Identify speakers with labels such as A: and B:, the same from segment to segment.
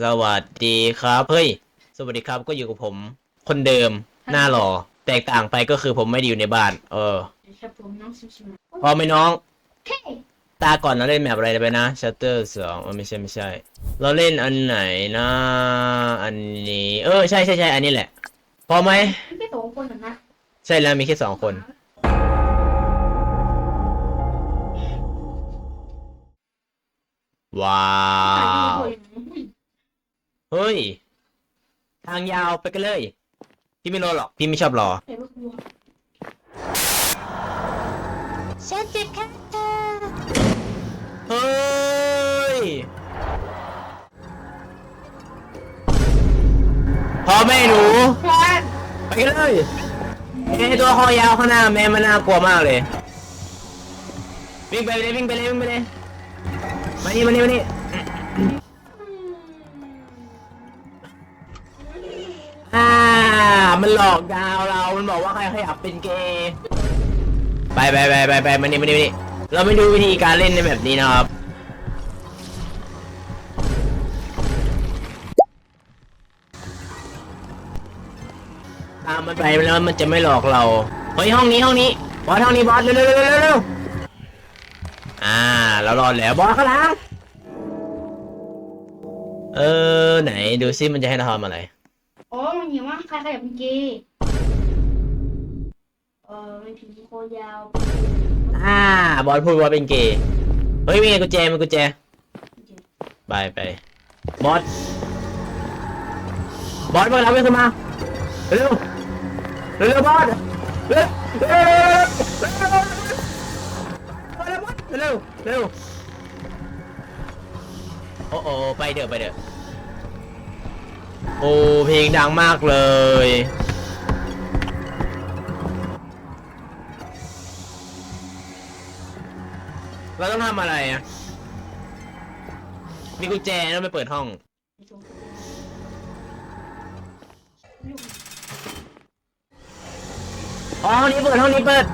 A: สวัสดีครับเฮ้ยสวัสดีครับก็อยู่กับผม คนเดิมหน้าหล่อแตกต่างไปก็คือผมไม่ได้อยู่ในบ้าน เออ
B: ครับผมน้องชิมชิม
A: พอไหมน้อง
B: เฮ้ย
A: ตาก่อนเราเล่นแมปอะไรไปนะ Shutter สองเออไม่ใช่ไม่ใช่ เราเล่นอันไหนนะ อันนี้ เออใช่ใช่ใช่อันนี้แหละ พอไหม
B: ไม่ใช่สองคนหรอกนะ
A: ใช่แล้วมีแค่สองคน ว้า
B: ถ่าย
A: ว
B: รูปเลย
A: เฮ้ย ทางยาวไปกันเลย พี่ไม่รอหรอก พี่ไม่ชอบรอ
C: ฉันจะฆ่าเธอ
A: เฮ้ย พอไม่หนู ไปกันเลยไอ้ตัวคอยาวข้างหน้าแม่มันน่ากลัวมากเลย วิ่งไปเลยวิ่งไปเลยวิ่งไปเลย มานี่มานี่มานี่ มันหลอกดาวเรา มันบอกว่าใครขยับเป็นเกย์ไปไปไปไปไปมานี่มานี่มานี่เราไม่ดูวิธีการเล่นในแบบนี้นะครับ ตามมันไปแล้วมันจะไม่หลอกเราเฮ้ยห้องนี้ห้องนี้บอสห้องนี้บอสเร็วเร็วเร็วเร็วเร็วอ่า เรารอดแล้วบอสข้างหลังเออไหนดูซิมันจะให้เราทำอะไร โอ๋
B: อมันเห็นว่าใครใครอยากเป็นเกย์เออมันผีโคยาว
A: อ่า บอสพูดว่าเป็นเกย์เฮ้ยมีไงกุญแจมีกุญแจไปไปบอสบอสมารับไปขึ้นมาเร็วเร็วบอสเร็วเร็วเร็วเร็วเร็วเร็วโอ้โอ้ไปเด้อไปเด้อ โอ้เพลงดังมากเลย เราต้องทำอะไรอะ มีกุญแจแล้วไปเปิดห้อง อ๋อห้องนี้เปิดห้องนี้เปิด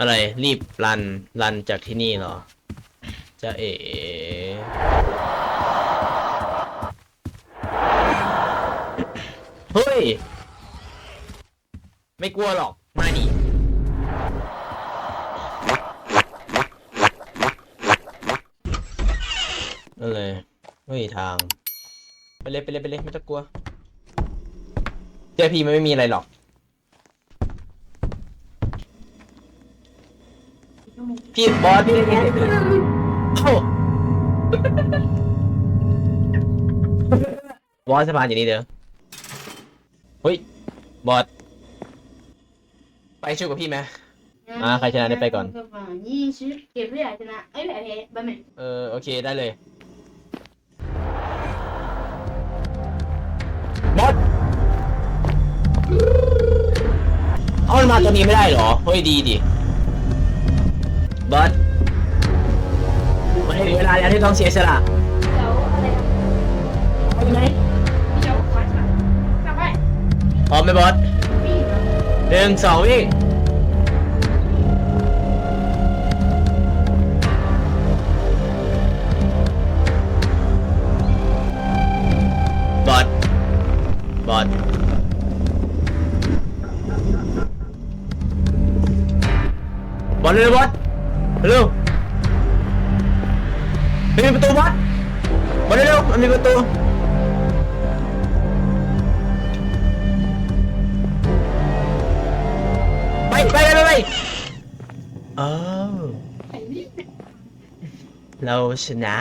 B: อะไร
A: รีบรัน รันจากที่นี่เหรอ จะเอ๋เฮ้ย ไม่กลัวหรอก มาดินั่นเลยไม่มีทาง ไปเลยไปเลยไปเลยไม่ต้องกลัวเจอพีมันไม่มีอะไรหรอก พี่บอสพี่ได้ยินเสียง บอสสะพานอยู่นี่เด้อเฮ้ย บอส ไปช่วยกับพี่ไหม อ่าใครชนะได้ไปก่อน
B: ยี่สิบเก็บเรื่อยชนะ เอ้ยแพ้แพ้บ้าไหม
A: เออ โอเค ได้เลย บอส เอามันมาตัวนี้ไม่ได้เหรอ เฮ้ย ดีดิ บอส มันถึงเวลาแล้วที่ต้องเสียสละ
B: เจ้าอะไร
A: ใช่ไหม
B: เจ้าขวานค่ะกลับไป
A: พร้อมไหมบอส
B: วิ่ง
A: หนึ่งสองวิ่งบอดบอดบอดเร็วบอดเร็ว มีประตูบอดบอดเร็วมันมีประตูไปไปไปไปไปเออเราชนะ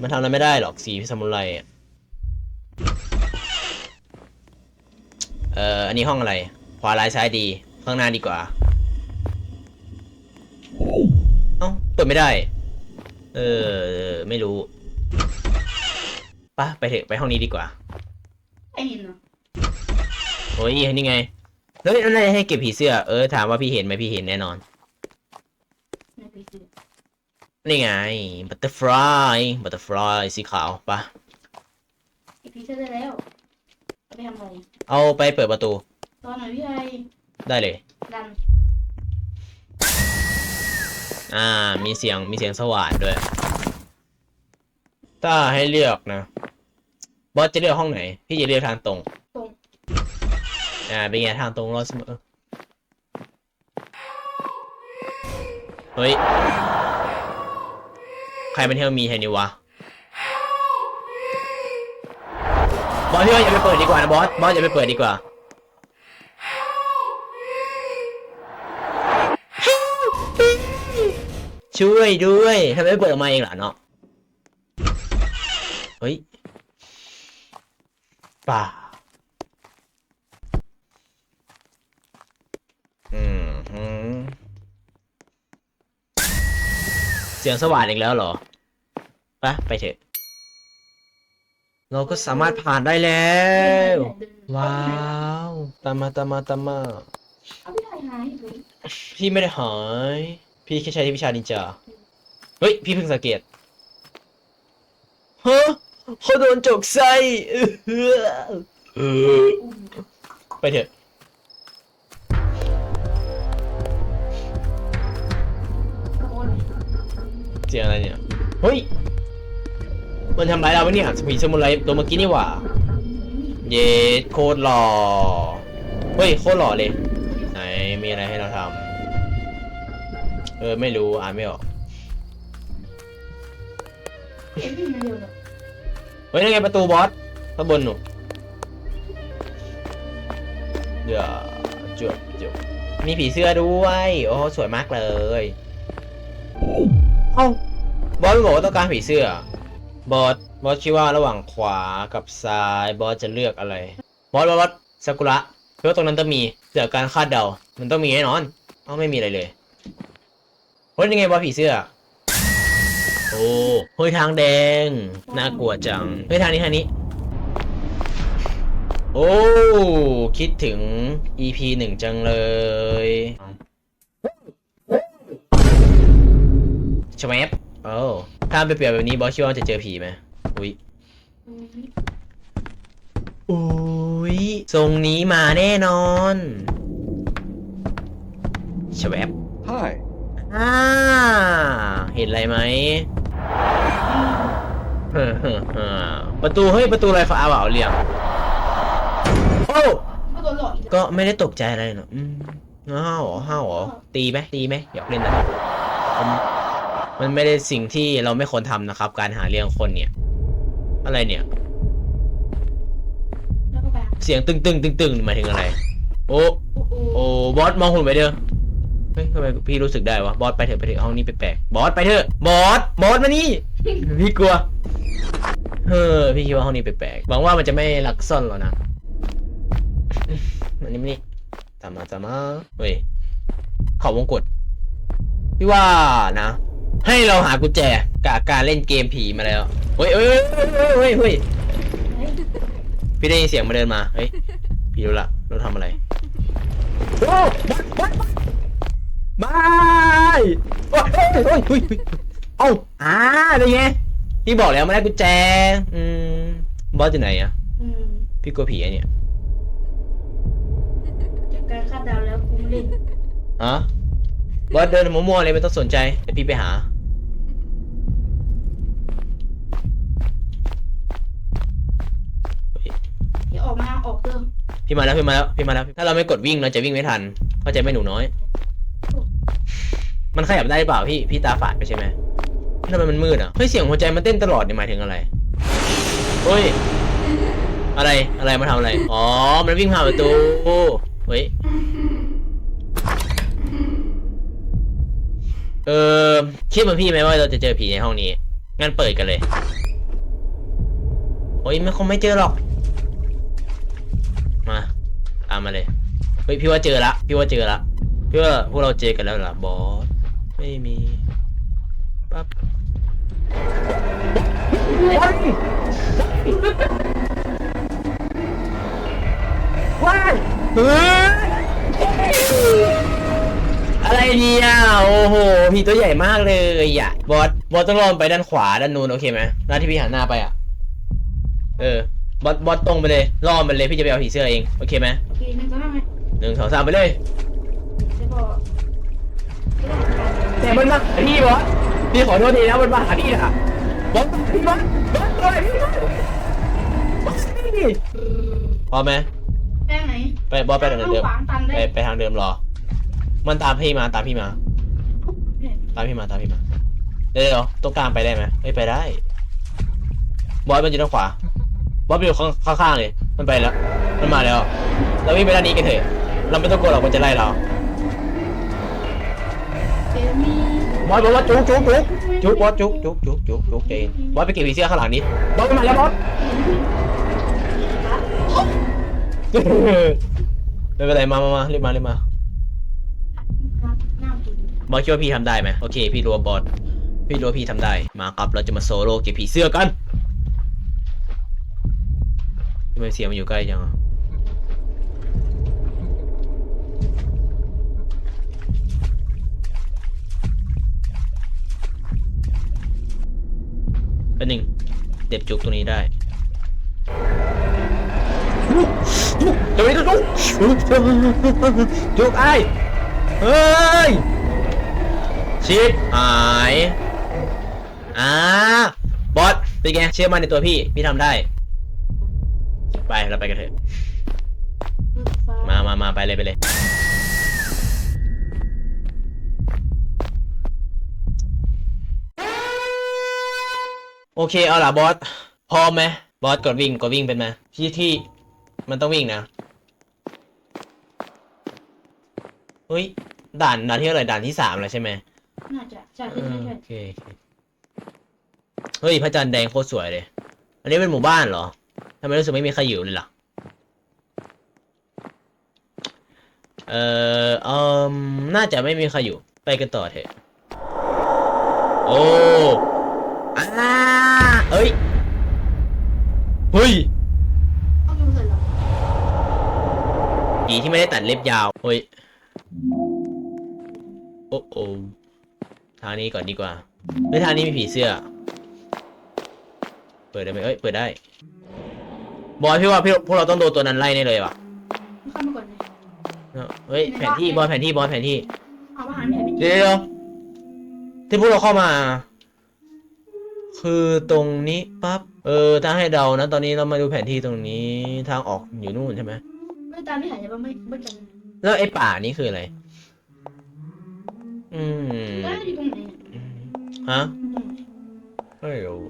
A: มันทำอะไรไม่ได้หรอกสีสมุไรอะเอ่ออันนี้ห้องอะไร ขวาลายซ้ายดี ข้างหน้าดีกว่า เอ้าเปิดไม่ได้ เออ ไม่รู้ปะไปเถอะไปห้องนี้ดีกว่า
B: ไอ้นี่เนาะ
A: โอ้ยนี่ไงแล้วนั่นอะไรให้เก็บผีเสื้อ เออ ถามว่าพี่เห็นไหมพี่เห็นแน่นอน
B: ไม่ไปซื้อ
A: นี่ไง บัตเตอร์ฟลาย บัตเตอร์ฟลายสีขาวปะ
B: ไอ้พีเซอร์ได้แล้วเอาไปทำอะไร
A: เอาไปเปิดประตู
B: ตอนไหนพี่ไอ
A: ได้เลย
B: ดัน
A: อ่า มีเสียงมีเสียงสว่านด้วย ถ้าให้เลือกนะ บอสจะเลือกห้องไหน พี่จะเลือกทางตรง
B: ตรง
A: อ่า เป็นไงทางตรงรอดเสมอ เฮ้ย ใครเป็นเทลมีแทนนี่วะ บอสพี่ว่าอย่าไปเปิดดีกว่านะบอส บอสอย่าไปเปิดดีกว่า ช่วยด้วยทำไมไม่เปิดออกมาเองล่ะเนาะเฮ้ยป่าอืมฮึเสียงสว่านอีกแล้วเหรอไปไปเถอะ เราก็สามารถผ่านได้แล้ว ว้าวตามมาตามมาตามมา
B: เอาพี่ถ่ายหายเลย
A: พี่ไม่ได้หาย พี่แค่ใช้วิชานินจา เฮ้ย พี่เพิ่งสังเกตฮะเขาโดนจกไส้ไปเถอะ เสียงอะไรเนี่ย เฮ้ย มันทำร้ายเราปะเนี่ยผีสมุนไรตัวเมื่อกี้นี่หว่า เย็ดโคตรหล่อ เฮ้ย โคตรหล่อเลย ไหน มีอะไรให้เราทำ เออ ไม่รู้อ่านไม่ออก
B: เอ็มพีมันเร็วเนอะ
A: เฮ้ยนั่นไงประตูบอสข้างบนหนูเดี๋ยวจวบจวบมีผีเสื้อด้วย โอ้สวยมากเลยเอ้าบอสไม่บอกว่าต้องการผีเสื้อบอสบอสคิดว่าระหว่างขวากับซ้ายบอสจะเลือกอะไร บอสบอสบอสซากุระเพราะว่าตรงนั้นต้องมีเสือการคาดเดา มันต้องมีแน่นอน เอ้าไม่มีอะไรเลย ฮ้ยยังไงบอสผีเสื้อ โอ้เฮ้ยทางแดง น่ากลัวจัง เฮ้ยทางนี้ทางนี้ โอ้ คิดถึง EP หนึ่งจังเลยชแวบโอ้ถ้าไปเปลี่ยนแบบนี้บอสคิดว่าจะเจอผีไหมอุ้ยอุ้ยทรงนี้มาแน่นอนชแวบ
D: Hi.
A: อ่า เห็นอะไรไหมเฮ้อเฮ้อเฮ้อประตูเฮ้ยประตูลอยฟ้าเปล่าเรียงโอ้
B: ก็โดนหลอกอีกแล้ว
A: ก็ไม่ได้ตกใจอะไรหรอกอืมห้าวเหรอห้าวเหรอตีไหมตีไหมอยากเล่นนะผมมันไม่ได้สิ่งที่เราไม่ควรทำนะครับ การหาเรื่องคนเนี่ย อะไรเนี่ย
B: แล้วก็ไป
A: เสียงตึงตึงตึงตึงหมายถึงอะไร โอ้
B: โอ้โห
A: โอ้บอสมองหุ่นไปเด้อเฮ้ยทำไมพี่รู้สึกได้วะบอสไปเถอะไปเถอะห้องนี้แปลกๆบอสไปเถอะบอสบอสมานี่ พี่กลัวเออพี่คิดว่าห้องนี้แปลกๆหวังว่ามันจะไม่ลักซ่อนหรอกนะมันนี่มันนี่ตามมาตามมาเฮ้ยขอบวงกดพี่ว่านะ ให้เราหากุญแจกับการเล่นเกมผีมาแล้วเฮ้ยเฮ้ยเฮ้ยเฮ้ยเฮ้ย
B: เฮ้ย
A: พี่ได้ยินเสียงมาเดินมาเฮ้ยพี่รู้ละเราทำอะไรโอ้ไม่โอ้ย เฮ้ยเฮ้ยเฮ้ยเฮ้ยเอ้าอ่าเป็นไงพี่บอกแล้วมาได้กุญแจ อืม บอสอยู่ไหนอะ
B: อืม
A: พี่กลัวผีอะเนี่ย
B: จากการคาดเดาแล้วกูไม่เล่น
A: ฮะบอสเดินมั่วๆเลยไม่ต้องสนใจเดี๋ยวพี่ไปหา
B: เดี๋ยวออกมาออกเติม
A: พี่มาแล้วพี่มาแล้วพี่มาแล้ว ถ้าเราไม่กดวิ่งเราจะวิ่งไม่ทัน เข้าใจไหมหนูน้อย มันขยับได้หรือเปล่าพี่ พี่ตาฝาดไปใช่ไหมทำไมมันมืดอะ เฮ้ยเสียงหัวใจมันเต้นตลอดเนี่ยหมายถึงอะไรเฮ้ย อะไรอะไรมาทำอะไร อ๋อ มันวิ่งผ่านประตูเฮ้ย เออคิดเหมือนพี่ไหมว่าเราจะเจอผีในห้องนี้ งั้นเปิดกันเลยโอ้ยไม่คงไม่เจอหรอก มาตามมาเลย เฮ้ยพี่ว่าเจอละ พี่ว่าเจอละพี่ว่าพวกเราเจอกันแล้วล่ะบอส ไม่มีปั๊บว้ายเฮ้ยอะไรเนี่ยโอ้โหผีตัวใหญ่มากเลยอะบอสบอสต้องลองไปด้านขวาด้านนู้นโอเคไหมหน้าที่พี่หันหน้าไปอะเออบอสบอสตรงไปเลยล่อมันเลยพี่จะไปเอาผีเสื้อเองโอเคไหม
B: โอเคหนึ่งสองสามไหม
A: หนึ่งสองสามไปเลย แต่มันมาพี่บอสพี่ขอโทษทีนะมันมาหาพี่อะบอสพี่บอสบอสตัวไหนพี่บอสบอสนี่พอไหม
B: แป้ไหน
A: ไปบอสไปทางเดิมไป
B: ไป
A: ทางเดิมรอ มันตามพี่มาตามพี่มา ตามพี่มาตามพี่มาเดี๋ยวเดี๋ยวตรงกลางไปได้ไหมไม่ไปได้ บอสมันอยู่ด้านขวา บอสอยู่ข้างข้างๆเลย มันไปแล้ว มันมาแล้ว เราวิ่งไปด้านนี้กันเถอะ เราไม่ต้องกลัวหรอกมันจะไล่เรา บอสบอกว่าจุกจุกจุกจุกบอสจุกจุกจุกจุกจุกเจนบอสไปเก็บผีเสื้อข้างหลังนี้บอสมาแล้วบอสไม่เป็นไรมามามารีบมารีบมา
B: หน้าคุณ
A: บอสคิดว่าพี่ทำได้ไหมโอเค พี่รู้ว่าบอสพี่รู้ว่าพี่ทำได้มาครับเราจะมาโซโล่เก็บผีเสื้อกันทำไมเสียงมันอยู่ใกล้จังอะ เป็นหนึ่งเด็บจุกตรงนี้ได้จุกจุกตรงนี้จุกจุกจุกไอ้เฮ้ยชิดหายอ่าบอสเป็นไงเชื่อมันในตัวพี่ พี่ทำได้ ไปเราไปกันเถอะ มามามาไปเลยไปเลย โอเคเอาล่ะบอสพร้อมไหมบอสกดวิ่งกดวิ่งเป็นไหมที่ที่มันต้องวิ่งนะเฮ้ยด่านด่านที่เท่าไหร่ด่านที่สามแล้วใช่ไหม
B: น่าจะใช่
A: เอ
B: ใช่
A: อ
B: ใช่
A: โอเคโอเคเฮ้ยพระจันทร์แดงโคตรสวยเลย อันนี้เป็นหมู่บ้านเหรอทำไมรู้สึกไม่มีใครอยู่เลยล่ะเอ่อเอมน่าจะไม่มีใครอยู่ ไปกันต่อเถอะ โอ้อา เอ้ย เฮ้ย
B: ต้องดูเสร็จแล้ว
A: ผีที่ไม่ได้ตัดเล็บยาว เฮ้ย โอ้โอทางนี้ก่อนดีกว่าเฮ้ยทางนี้มีผีเสื้อ เปิดได้ไหมเอ้ย เปิดได้ บอยพี่ว่าพี่พวกเราต้องโดนตัวนั้นไล่แน่เลยว่ะ
B: เข้ามาก่อนเลย
A: เฮ้ย แผนที่ บอยแผนที่ บอยแผนที่
B: เอาอาหารแผ่นไม่
A: เดี๋ยวเดี๋ยวที่พวกเราเข้ามา คือตรงนี้ปั๊บเออถ้าให้เดานะ ตอนนี้เรามาดูแผนที่ตรงนี้ทางออกอยู่นู่นใช่ไหม
B: ไม่ตามที่หายใจบ้างไม่ไม่จำ
A: แล้วไอ้ป่านี่คืออะไร อืม
B: แล้วอยู่ตรงไหนเนี่ย
A: ฮะ
B: อยู่ตรงไหน
A: ไม่รู้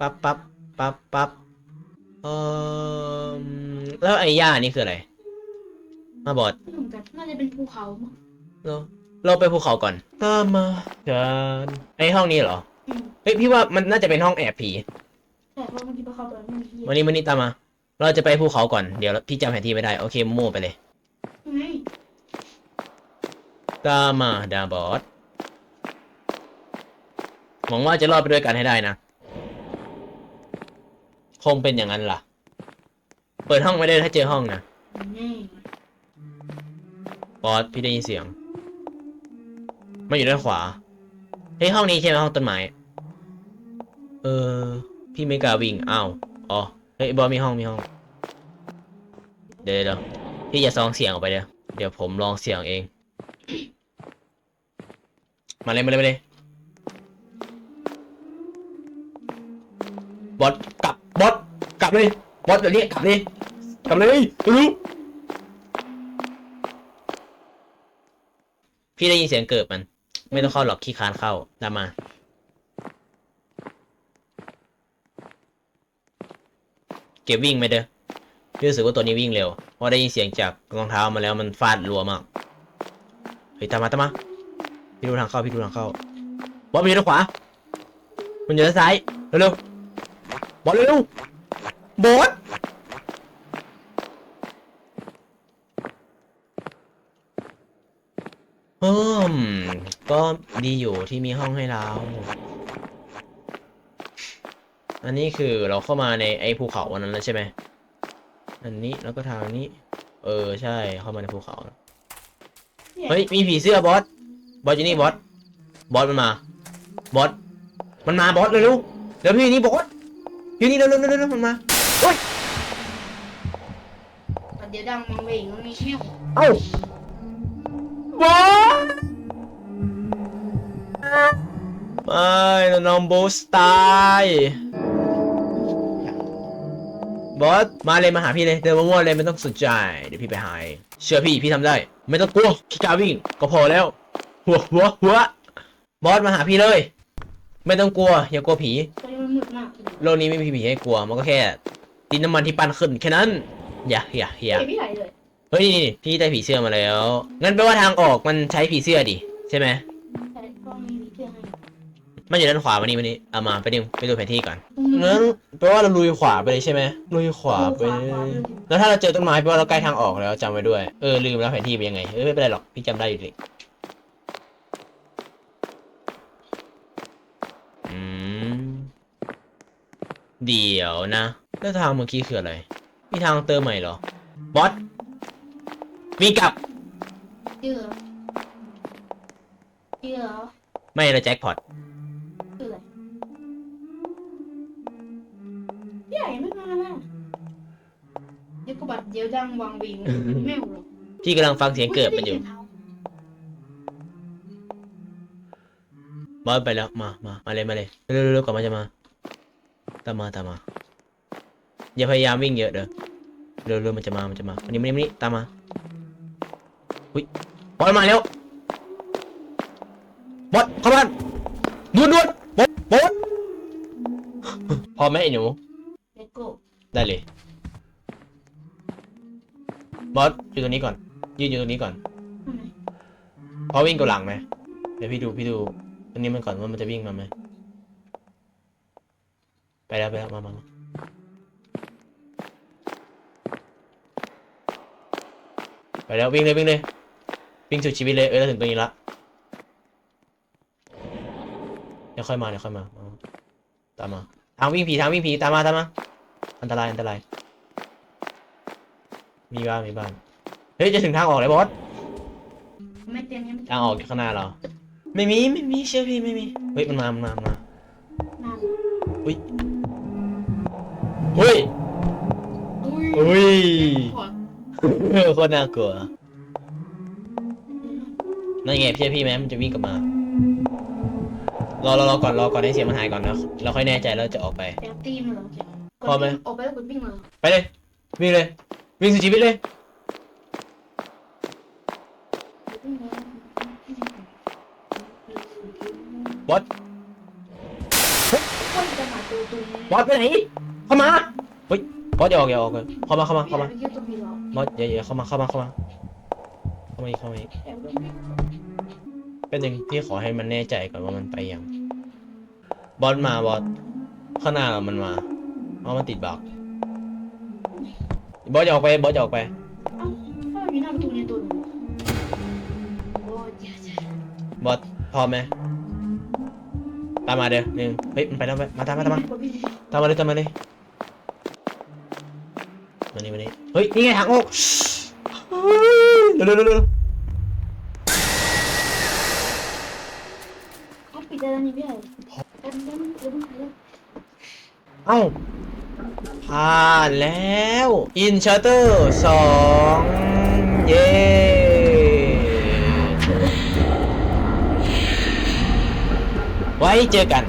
A: ปั๊บปั๊บปั๊บปั๊บเออแล้วไอ้ย่านี่คืออะไร มาบอด
B: ไม่เหมือนกันน่าจะเป็นภูเขามั้ง
A: เราเราไปภูเขาก่อนตามมากันไอห้องนี้เหรอ
B: อืม
A: เฮ้ยพี่ว่ามันน่าจะเป็นห้องแอบผี
B: แต่เพราะบางทีภูเขาตอนไม่มีที่
A: วันนี้วันนี้ตามมา เราจะไปภูเขาก่อนเดี๋ยวพี่จำแผนที่ไม่ได้โอเคมั่วไปเลย
B: ไง
A: ตามมาดาบอสหวังว่าจะรอดไปด้วยกันให้ได้นะ คงเป็นอย่างนั้นล่ะ เปิดห้องไม่ได้ถ้าเจอห้องนะ
B: ง่าย
A: บอสพี่ได้ยินเสียง มันอยู่ด้านขวาเฮ้ยห้องนี้ใช่ไหมห้องต้นไม้ เออ พี่ไม่กล้าวิ่งอ้าว อ๋อ เฮ้ยบอสมีห้องมีห้อง เดี๋ยวเดี๋ยวพี่จะซองเสียงออกไปเดี๋ยว เดี๋ยวผมลองเสียงเอง มาเลยมาเลยมาเลย บอสกลับ บอสกลับเลย บอสเดี๋ยวนี้กลับเลยกลับเลยรู้พี่ได้ยินเสียงเกิดมัน ไม่ต้องเข้าหรอกขี้คานเข้าตามมา เก็บวิ่งไหมเด้อพี่รู้สึกว่าตัวนี้วิ่งเร็ว เพราะได้ยินเสียงจากรองเท้ามาแล้วมันฟาดรัวมาก เฮ้ยตามมาตามมา พี่ดูทางเข้าพี่ดูทางเข้า บอสมันอยู่ด้านขวา มันอยู่ด้านซ้าย เร็วๆบอสเร็วๆบอส อืม ก็ดีอยู่ที่มีห้องให้เรา อันนี้คือเราเข้ามาในไอ้ภูเขาวันนั้นแล้วใช่ไหม อันนี้แล้วก็ทางนี้ เออใช่เข้ามาในภูเขา เฮ้ยมีผีเสื้อบอส บอสอยู่นี่บอส บอสมันมา บอส มันมาบอสเร็วๆเดี๋ยวพี่อยู่นี่บอส อยู่นี่เร็วๆเร็วๆเร็วๆมันมา
B: แต่เดี๋ยวดังมังเวงมันมีแค่
A: เอ้าบอส ไม่น้องโบสตายบอสมาเลยมาหาพี่เลยเดินมั่วๆเลยไม่ต้องสนใจเดี๋ยวพี่ไปหาเองเชื่อพี่พี่ทำได้ ไม่ต้องกลัวขี้กล้าวิ่งก็พอแล้ว หัวหัวหัวบอสมาหาพี่เลย ไม่ต้องกลัว อย่ากลัวผีโลกนี้ไม่มีผีให้กลัวมันก็แค่ดินน้ำมันที่ปั้นขึ้นแค่นั้นอย่าอย่าอย่า
B: เฮ้ยพี่ไหลเลย
A: เฮ้ยนี่พี่ได้ผีเสื้อมาแล้วงั้นแปลว่าทางออกมันใช้ผีเสื้อดิใช่ไหม
B: แต่ก็ไม่มีเสื้อให้
A: มันอยู่ด้านขวาวันนี้วันนี้เอามาไปดูไปดูแผนที่ก่อน
B: ตรงนี้
A: งั้นแปลว่าเราลุยขวาไปเลยใช่ไหมลุยขวาไป
B: ขวาขวาเลย
A: แล้วถ้าเราเจอต้นไม้แปลว่าเราใกล้ทางออกแล้วจำไว้ด้วย เออลืมแล้วแผนที่เป็นยังไงเออไม่เป็นไรหรอกพี่จำได้อยู่ดิอืมเดี๋ยวนะแล้วทางเมื่อกี้คืออะไร มีทางเติมใหม่เหรอบอสวิ่งกลับ
B: เสื้อเสื้อ
A: ไม่เราแจ็คพอต
B: เดี๋ยวก็บัดเดี๋ยวดังวังเวงไม่เอาหรอก
A: พี่กำลังฟังเสียงเกิดมันอยู่ บอสไปแล้ว มา มา มาเลย มาเลย เร็วๆเร็วๆก่อนมันจะมา ตามมา ตามมา อย่าพยายามวิ่งเยอะเด้อ เร็วๆมันจะมา มันจะมาวันนี้วันนี้วันนี้ตามมา อุ้ย บอสมาแล้ว บอสเข้าบ้านด่วนด่วนบอสบอสพอไหมไอ้หนู
B: เลโก้
A: ได้เลย บอสอยู่ตรงนี้ก่อน ยืนอยู่ตรงนี้ก่อน
B: ทำไม
A: พอวิ่งกับหลังไหมเดี๋ยวพี่ดูพี่ดูตรงนี้มันก่อนว่ามันจะวิ่งมาไหมไปแล้วไปแล้วมามามาไปแล้ววิ่งเลยวิ่งเลยวิ่งสุดชีวิตเลยเออเราถึงตรงนี้ละเดี๋ยวค่อยมาเดี๋ยวค่อยมามาตามมาทางวิ่งผีทางวิ่งผีตามมาตามมาอันตรายอันตราย มีบ้านมีบ้านเฮ้ยจะถึงทางออกแล้วบอส
B: ไม่เต็มยังไม่
A: ทางออกอยู่ข้างหน้าเรา ไม่มีไม่มีเชื่อพี่ไม่มีเฮ้ยมันมามันมามันมา
B: นาน
A: เฮ้ยเฮ้ย
B: อุ้ย
A: อุ้ย
B: ขอ
A: เออโคตรน่ากลัวนั่นไงพี่พี่แม้มันจะวิ่งกลับมารอรอรอก่อนรอก่อนให้เสียงมันหายก่อนนะเราค่อยแน่ใจแล้วจะออกไป
B: แจตีมันเหรอจ๊ะ
A: พอไหม
B: ออกไปแล้วกดวิ่งมาเหรอ
A: ไปเลยวิ่งเลย วิ่งสุดชีวิตเลย
B: วิ่งมา
A: บอส
B: คนจะหาตัวตรง
A: บอสไปไหน เข้ามา เฮ้ย บอสอย่าออกอย่าออกเลยเข้ามาเข้ามาเข้ามา
B: ไปเที่ยวตัวพี่เหรอบ
A: อสอย่าอย่าเข้ามาเข้ามาเข้ามา เข้ามาอีกเข้ามาอีก
B: แอบดูวิ่ง
A: เป็นหนึ่งพี่ขอให้มันแน่ใจก่อนว่ามันไปยัง บอสมาบอสข้างหน้าเรามันมาเพราะมันติดบัก บอสจะออกไปบอสจะออกไป
B: เอ้าถ้ามีหน้าประตูในตัวหนูโอ้ยเจ๊เจ๊
A: บอสพร้อมไหมตามมาเดี๋ยวหนึ่งเฮ้ยมันไปแล้วไปมาตามมาตามมาตามมาเลยตามมาเลยมานี่มานี่เฮ้ยนี่ไงทางออกเฮ้ยเร็วเร็วเร็วเร็ว
B: เขาปิดอะไรนี่พี่ใหญ่แอบดูเดี๋ยวดูเดี๋ยว
A: เอ้า ผ่านแล้วอินชัตเตอร์สองเย้ไว้เจอกัน